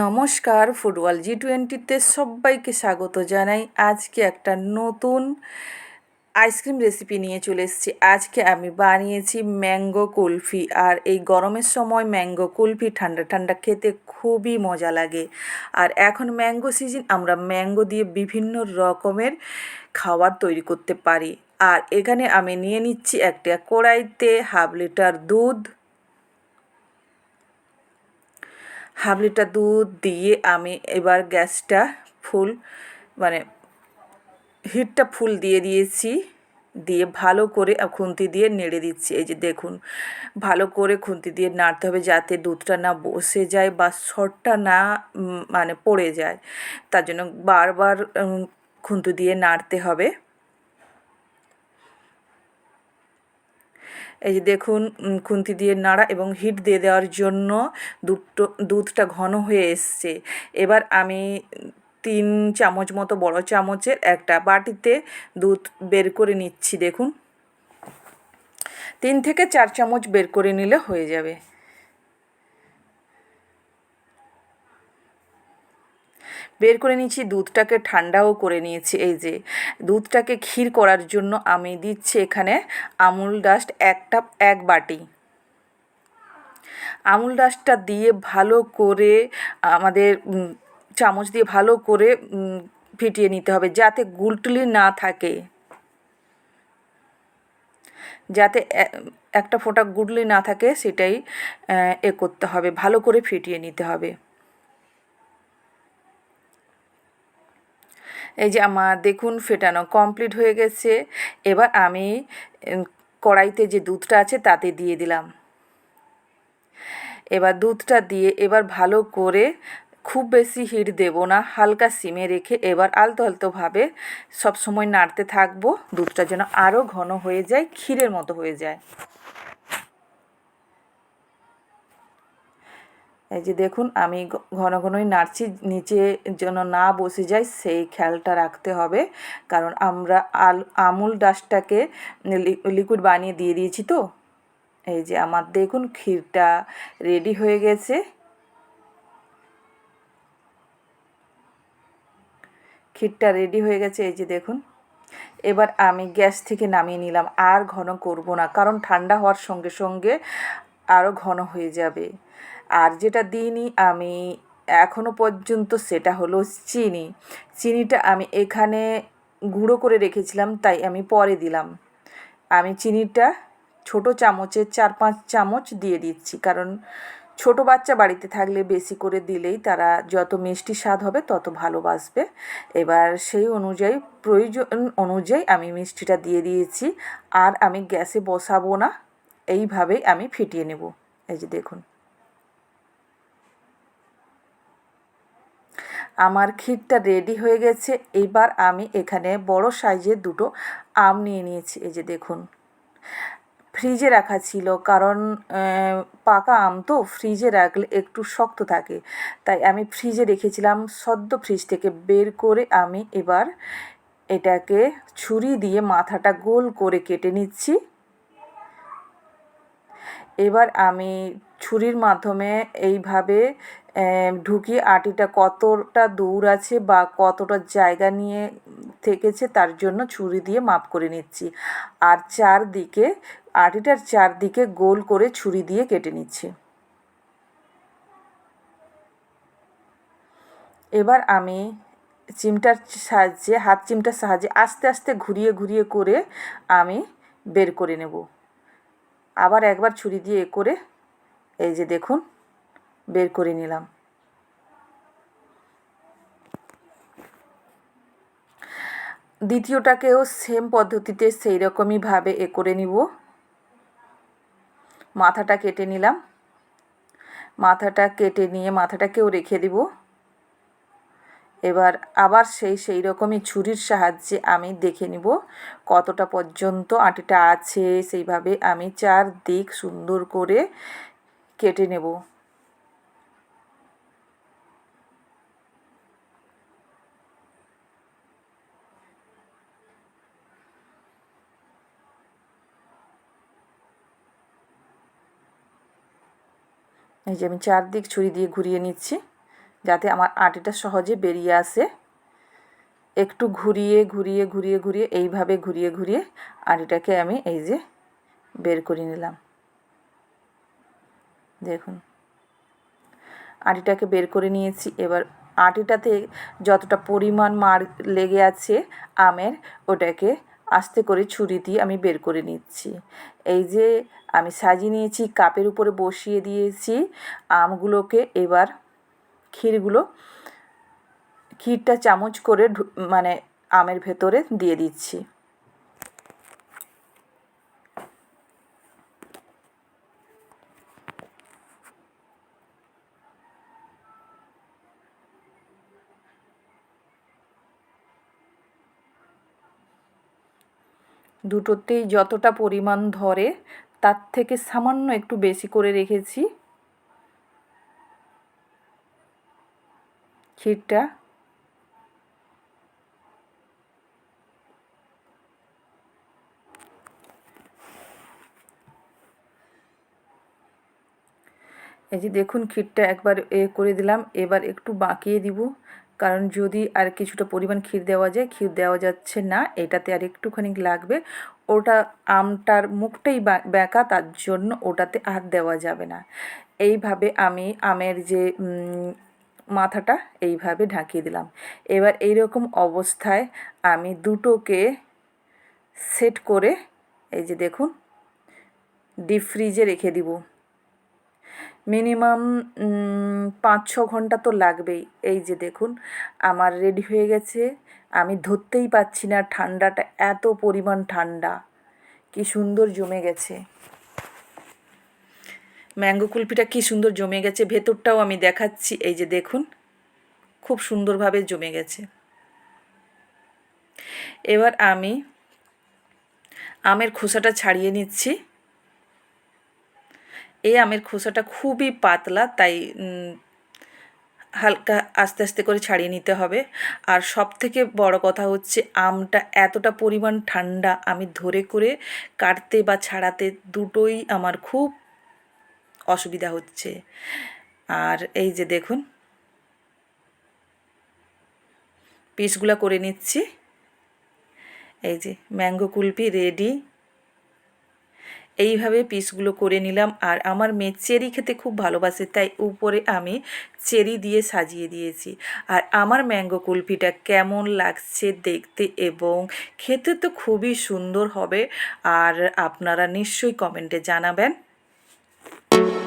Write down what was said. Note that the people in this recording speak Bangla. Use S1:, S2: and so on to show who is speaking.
S1: নমস্কার, ফুটবল জি টোয়েন্টিতে সবাইকে স্বাগত জানাই। আজকে একটা নতুন আইসক্রিম রেসিপি নিয়ে চলে এসেছি। আজকে আমি বানিয়েছি ম্যাঙ্গো কুলফি আর এই গরমের সময় ম্যাঙ্গো কুলফি ঠান্ডা ঠান্ডা খেতে খুবই মজা লাগে। আর এখন ম্যাঙ্গো সিজন, আমরা ম্যাঙ্গো দিয়ে বিভিন্ন রকমের খাবার তৈরি করতে পারি। আর এখানে আমি নিয়ে নিচ্ছি একটা কড়াইতে হাফ লিটার দুধ হাফ লিটার দুধ দিয়ে আমি এবার গ্যাসটা ফুল মানে হিটটা ফুল দিয়ে দিয়েছি। দিয়ে ভালো করে খুন্তি দিয়ে নেড়ে দিচ্ছি। এই যে দেখুন, ভালো করে খুন্তি দিয়ে নাড়তে হবে যাতে দুধটা না বসে যায় বা শটটা না মানে পড়ে যায়। তার জন্য বারবার খুন্তি দিয়ে নাড়তে হবে। এই যে দেখুন খুন্তি দিয়ে নাড়া এবং হিট দিয়ে দেওয়ার জন্য দুধটো দুধটা ঘন হয়ে এসছে। এবার আমি তিন চামচ মতো বড় চামচের একটা বাটিতে দুধ বের করে নিচ্ছি, দেখুন। তিন থেকে চার চামচ বের করে নিলে হয়ে যাবে। বের করে নিয়েছি, দুধটাকে ঠান্ডাও করে নিয়েছি। এই যে, দুধটাকে ক্ষীর করার জন্য আমি দিচ্ছি এখানে আমুল ডাস্ট একটা এক বাটি। আমুল ডাস্টটা দিয়ে ভালো করে, আমাদের চামচ দিয়ে ভালো করে ফিটিয়ে নিতে হবে যাতে গুলটুলি না থাকে। যাতে একটা ফোঁটা গুডলি না থাকে, সেটাই এ করতে হবে। ভালো করে ফিটিয়ে নিতে হবে। এই যে আমার দেখুন ফেটানো কমপ্লিট হয়ে গেছে। এবার আমি কড়াইতে যে দুধটা আছে তাতে দিয়ে দিলাম। এবার দুধটা দিয়ে এবার ভালো করে খুব বেশি হিট দেব না, হালকা সিমে রেখে এবার আলতো আলতোভাবে সবসময় নাড়তে থাকব। দুধটা যেন আরও ঘন হয়ে যায়, ক্ষীরের মতো হয়ে যায়। এই যে দেখুন, আমি ঘন ঘনই নাড়ছি, নিচে যেন না বসে যায়, সেই খেয়ালটা রাখতে হবে। কারণ আমরা আল, আমুল ডাস্টটাকে লিকুইড বানিয়ে দিয়ে দিয়েছি তো। এই যে আমার দেখুন, ক্ষীরটা রেডি হয়ে গেছে। ক্ষীরটা রেডি হয়ে গেছে, এই যে দেখুন। এবার আমি গ্যাস থেকে নামিয়ে নিলাম, আর ঘন করব না, কারণ ঠান্ডা হওয়ার সঙ্গে সঙ্গে আরও ঘন হয়ে যাবে। আর যেটা দিইনি আমি এখনও পর্যন্ত সেটা হলো চিনি। চিনিটা আমি এখানে গুঁড়ো করে রেখেছিলাম, তাই আমি পরে দিলাম। আমি চিনিটা ছোট চামচের চার পাঁচ চামচ দিয়ে দিচ্ছি, কারণ ছোট বাচ্চা বাড়িতে থাকলে বেশি করে দিলেই তারা যত মিষ্টি স্বাদ হবে তত ভালোবাসবে। এবার সেই অনুযায়ী, প্রয়োজন অনুযায়ী আমি মিষ্টিটা দিয়ে দিয়েছি। আর আমি গ্যাসে বসাবো না। এইভাবেই আমি ফিটিয়ে নেব। এই যে দেখুন। আমার ক্ষীরটা রেডি হয়ে গেছে। এবার আমি এখানে বড় সাইজের দুটো আম নিয়ে নিয়েছি। এই যে দেখুন। ফ্রিজে রাখা ছিল কারণ পাকা আম তো ফ্রিজে রাখলে একটু শক্ত থাকে। তাই আমি ফ্রিজে রেখেছিলাম সদ্য ফ্রিজ থেকে বের করে আমি এবার এটাকে ছুরি দিয়ে মাথাটা গোল করে কেটে নিচ্ছি। এবার আমি ছুরির মাধ্যমে এইভাবে ঢুকিয়ে আটিটা কতটা দূর আছে বা কতটা জায়গা নিয়ে থেকেছে তার জন্য ছুরি দিয়ে মাপ করে নিচ্ছি। আর চারদিকে, আটিটার চারদিকে গোল করে ছুরি দিয়ে কেটে নিচ্ছি। এবার আমি চিমটার সাহায্যে, হাত চিমটার সাহায্যে আস্তে আস্তে ঘুরিয়ে ঘুরিয়ে করে আমি বের করে নেব। আবার একবার ছুরি দিয়ে এ করে এই যে দেখুন, বের করে নিলাম। দ্বিতীয়টাকেও সেম পদ্ধতিতে সেই রকমইভাবে এ করে নিব। মাথাটা কেটে নিলাম। মাথাটা কেটে নিয়ে মাথাটাকেও রেখে দিব। এবার আবার সেই সেই রকমই ছুরির সাহায্যে আমি দেখে নিব কতটা পর্যন্ত আটিটা আছে। সেইভাবে আমি চার দিক সুন্দর করে কেটে নেব। এই যে আমি চারদিক ছুরি দিয়ে ঘুরিয়ে নিচ্ছি। যাতে আমার আটিটা সহজে বেরিয়ে আসে। একটু ঘুরিয়ে ঘুরিয়ে ঘুরিয়ে ঘুরিয়ে, এইভাবে ঘুরিয়ে ঘুরিয়ে আটিটাকে আমি এই যে বের করে নিলাম। দেখুন। আটিটাকে বের করে নিয়েছি। এবার আটিটাতে যতটা পরিমাণ মার লেগে আছে আমের, ওটাকে আস্তে করে ছুরি দিয়ে আমি বের করে নিচ্ছি। এই যে আমি সাজিয়ে নিয়েছি, কাপের উপরে বসিয়ে দিয়েছি, আমগুলোকে এবার ক্ষীরগুলো ক্ষীরটা চামচ করে মানে আমের ভেতরে দিয়ে দিচ্ছি। দুটোতেই যতটা পরিমাণ ধরে, তার থেকে সামান্য একটু বেশি করে রেখেছি। ক্ষীরটা। এই যে দেখুন ক্ষীরটা একবার এ করে দিলাম, এবার একটু বাঁকিয়ে দিব। কারণ যদি আর কিছুটা পরিমাণ ক্ষীর দেওয়া যায়, ক্ষীর দেওয়া যাচ্ছে না, এটাতে আর একটুখানি লাগবে। ওটা আমটার মুখটাই ব্যাকা, তার জন্য ওটাতে আর দেওয়া যাবে না। এইভাবে আমি আমের যে মাথাটা এইভাবে ঢাকিয়ে দিলাম। এবার এই রকম অবস্থায় আমি দুটোকে সেট করে এই যে দেখুন, ডিপ ফ্রিজে রেখে দিব। মিনিমাম পাঁচ, ছ ঘণ্টা তো লাগবেই। এই যে দেখুন, আমার রেডি হয়ে গেছে। আমি ধরতেই পাচ্ছি না ঠান্ডাটা, এত পরিমাণ ঠান্ডা। কি সুন্দর জমে গেছে। ম্যাঙ্গো কুলপিটা কি সুন্দর জমে গেছে। ভেতরটাও আমি দেখাচ্ছি। এই যে দেখুন, খুব সুন্দরভাবে জমে গেছে। এবার আমি আমের খোসাটা ছাড়িয়ে নিচ্ছি। এই আমের খোসাটা খুবই পাতলা, তাই হালকা আস্তে আস্তে করে ছাড়িয়ে নিতে হবে। আর সব থেকে বড় কথা হচ্ছে, আমটা এতটা পরিমাণ ঠান্ডা, আমি ধরে করে কাটতে বা ছাড়াতে দুটোই আমার খুব অসুবিধা হচ্ছে। আর এই যে দেখুন। পিসগুলো করে নিচ্ছি। এই যে ম্যাঙ্গো কুলপি রেডি এইভাবে পিসগুলো করে নিলাম। আর আমার মেয়ে চেরি খেতে খুব ভালোবাসে, তাই উপরে আমি চেরি দিয়ে সাজিয়ে দিয়েছি। আর আমার ম্যাঙ্গো কুলফিটা কেমন লাগছে দেখতে এবং খেতে তো খুবই সুন্দর হবে। আর আপনারা নিশ্চয়ই কমেন্টে জানাবেন। you